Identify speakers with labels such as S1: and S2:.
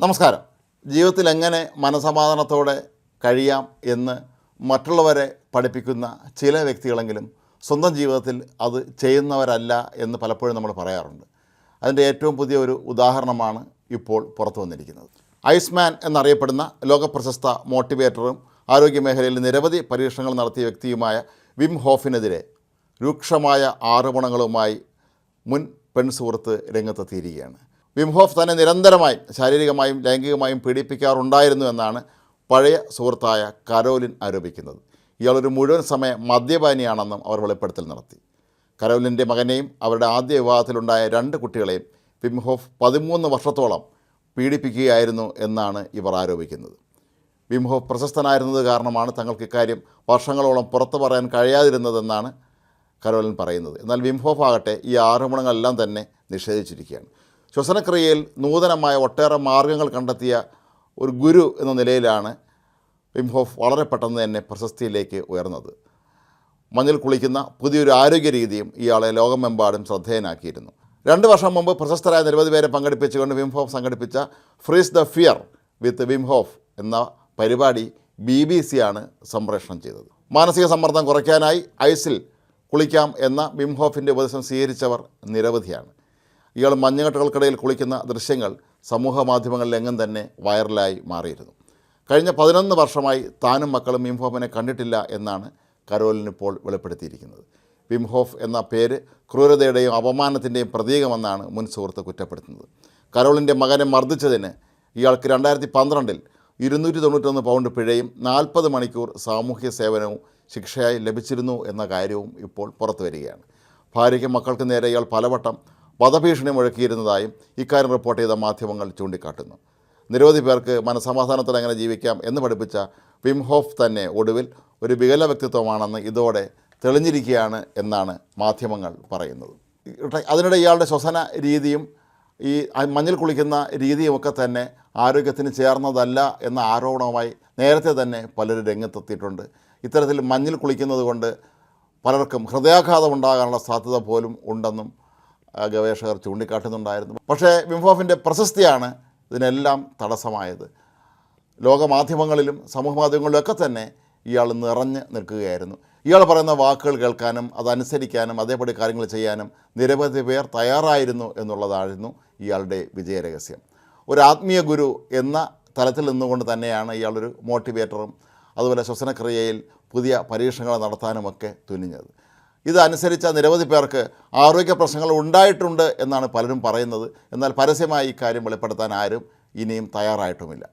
S1: നമസ്കാരം. ജീവിതത്തിൽ എങ്ങനെ മനസമാധാനത്തോടെ കഴിയാം എന്ന് മറ്റുള്ളവരെ പഠിപ്പിക്കുന്ന ചില വ്യക്തികളെങ്കിലും സ്വന്തം ജീവിതത്തിൽ അത് ചെയ്യുന്നവരല്ല എന്ന് പലപ്പോഴും നമ്മൾ പറയാറുണ്ട്. അതിന്റെ ഏറ്റവും പുതിയ ഒരു ഉദാഹരണമാണ് ഇപ്പോൾ പുറത്തു വന്നിരിക്കുന്നത്. ഐസ്മാൻ എന്നറിയപ്പെടുന്ന ലോകപ്രശസ്ത മോട്ടിവേറ്ററും ആരോഗ്യമേഖലയിൽ നിരവധി പരീക്ഷണങ്ങൾ നടത്തിയ വ്യക്തിയുമായ വിം ഹോഫിനെതിരെ രൂക്ഷമായ ആരോപണങ്ങളുമായി മുൻ പെൺസുഹൃത്ത് രംഗത്തെത്തിയിരിക്കുകയാണ്. വിംഹോഫ് തന്നെ നിരന്തരമായും ശാരീരികമായും ലൈംഗികമായും പീഡിപ്പിക്കാറുണ്ടായിരുന്നു എന്നാണ് പഴയ സുഹൃത്തായ കരോലിൻ ആരോപിക്കുന്നത്. ഇയാളൊരു മുഴുവൻ സമയം മദ്യപാനിയാണെന്നും അവർ വെളിപ്പെടുത്തൽ നടത്തി. കരോലിന്റെ മകനെയും അവരുടെ ആദ്യ വിവാഹത്തിലുണ്ടായ രണ്ട് കുട്ടികളെയും വിംഹോഫ് പതിമൂന്ന് വർഷത്തോളം പീഡിപ്പിക്കുകയായിരുന്നു എന്നാണ് ഇവർ ആരോപിക്കുന്നത്. വിംഹോഫ് പ്രശസ്തനായിരുന്നത് കാരണമാണ് തങ്ങൾക്ക് ഇക്കാര്യം വർഷങ്ങളോളം പുറത്തു പറയാൻ കഴിയാതിരുന്നതെന്നാണ് കരോലിൻ പറയുന്നത്. എന്നാൽ വിംഹോഫ് ആകട്ടെ ഈ ആരോപണങ്ങളെല്ലാം തന്നെ നിഷേധിച്ചിരിക്കുകയാണ്. ശ്വസനക്രിയയിൽ നൂതനമായ ഒട്ടേറെ മാർഗങ്ങൾ കണ്ടെത്തിയ ഒരു ഗുരു എന്ന നിലയിലാണ് വിംഹോഫ് വളരെ പെട്ടെന്ന് തന്നെ പ്രശസ്തിയിലേക്ക് ഉയർന്നത്. മഞ്ഞിൽ കുളിക്കുന്ന പുതിയൊരു ആരോഗ്യ രീതിയും ഇയാളെ ലോകമെമ്പാടും ശ്രദ്ധേയനാക്കിയിരുന്നു. രണ്ട് വർഷം മുമ്പ് പ്രശസ്തരായ നിരവധി പേരെ പങ്കെടുപ്പിച്ചുകൊണ്ട് വിംഹോഫ് സംഘടിപ്പിച്ച freeze the fear with Wim Hof എന്ന പരിപാടി ബി ബി സിയാണ് സംപ്രേഷണം ചെയ്തത്. മാനസിക സമ്മർദ്ദം കുറയ്ക്കാനായി ഐസിൽ കുളിക്കാം എന്ന വിംഹോഫിന്റെ ഉപദേശം സ്വീകരിച്ചവർ നിരവധിയാണ്. ഇയാൾ മഞ്ഞുകെട്ടുകൾക്കിടയിൽ കുളിക്കുന്ന ദൃശ്യങ്ങൾ സമൂഹ മാധ്യമങ്ങളിലെങ്ങും തന്നെ വൈറലായി മാറിയിരുന്നു. കഴിഞ്ഞ പതിനൊന്ന് വർഷമായി താനും മക്കളും വിംഹോഫിനെ കണ്ടിട്ടില്ല എന്നാണ് കരോലിനിപ്പോൾ വെളിപ്പെടുത്തിയിരിക്കുന്നത്. വിംഹോഫ് എന്ന പേര് ക്രൂരതയുടെയും അപമാനത്തിന്റെയും പ്രതീകമെന്നാണ് മുൻ സുഹൃത്ത് കുറ്റപ്പെടുത്തുന്നത്. കരോളിന്റെ മകനെ മർദ്ദിച്ചതിന് ഇയാൾക്ക് രണ്ടായിരത്തി പന്ത്രണ്ടിൽ ഇരുന്നൂറ്റി തൊണ്ണൂറ്റൊന്ന് പൗണ്ട് പിഴയും നാൽപ്പത് മണിക്കൂർ സാമൂഹ്യ സേവനവും ശിക്ഷയായി ലഭിച്ചിരുന്നു എന്ന കാര്യവും ഇപ്പോൾ പുറത്തു വരികയാണ് ഭാര്യയ്ക്കും മക്കൾക്കും നേരെ ഇയാൾ പലവട്ടം വധഭീഷണി മുഴക്കിയിരുന്നതായും ഇക്കാര്യം റിപ്പോർട്ട് ചെയ്ത മാധ്യമങ്ങൾ ചൂണ്ടിക്കാട്ടുന്നു. നിരവധി പേർക്ക് മനസമാധാനത്തിൽ എങ്ങനെ ജീവിക്കാം എന്ന് പഠിപ്പിച്ച വിംഹോഫ് തന്നെ ഒടുവിൽ ഒരു വികല വ്യക്തിത്വമാണെന്ന് ഇതോടെ തെളിഞ്ഞിരിക്കുകയാണ് എന്നാണ് മാധ്യമങ്ങൾ പറയുന്നത്. അതിനിടെ ഇയാളുടെ ശ്വസന രീതിയും ഈ മഞ്ഞിൽ കുളിക്കുന്ന രീതിയുമൊക്കെ തന്നെ ആരോഗ്യത്തിന് ചേർന്നതല്ല എന്ന ആരോപണവുമായി നേരത്തെ തന്നെ പലരും രംഗത്തെത്തിയിട്ടുണ്ട്. ഇത്തരത്തിൽ മഞ്ഞിൽ കുളിക്കുന്നത് കൊണ്ട് പലർക്കും ഹൃദയാഘാതം ഉണ്ടാകാനുള്ള സാധ്യത പോലും ഉണ്ടെന്നും ഗവേഷകർ ചൂണ്ടിക്കാട്ടുന്നുണ്ടായിരുന്നു. പക്ഷേ വിംഹോഫിന്റെ പ്രശസ്തിയാണ് ഇതിനെല്ലാം തടസ്സമായത്. ലോകമാധ്യമങ്ങളിലും സമൂഹ മാധ്യമങ്ങളിലും ഒക്കെ തന്നെ ഇയാൾ നിറഞ്ഞ് നിൽക്കുകയായിരുന്നു. ഇയാൾ പറയുന്ന വാക്കുകൾ കേൾക്കാനും അതനുസരിക്കാനും അതേപടി കാര്യങ്ങൾ ചെയ്യാനും നിരവധി പേർ തയ്യാറായിരുന്നു എന്നുള്ളതായിരുന്നു ഇയാളുടെ വിജയരഹസ്യം. ഒരു ആത്മീയ ഗുരു എന്ന തലത്തിൽ നിന്നുകൊണ്ട് തന്നെയാണ് ഇയാളൊരു മോട്ടിവേറ്ററും അതുപോലെ ശ്വസനക്രിയയിൽ പുതിയ പരീക്ഷണങ്ങൾ നടത്താനുമൊക്കെ തുനിഞ്ഞത്. ഇതനുസരിച്ച നിരവധി പേർക്ക് ആരോഗ്യ പ്രശ്നങ്ങൾ ഉണ്ടായിട്ടുണ്ട് എന്നാണ് പലരും പറയുന്നത്. എന്നാൽ പരസ്യമായി ഇക്കാര്യം വെളിപ്പെടുത്താൻ ആരും ഇനിയും തയ്യാറായിട്ടുമില്ല.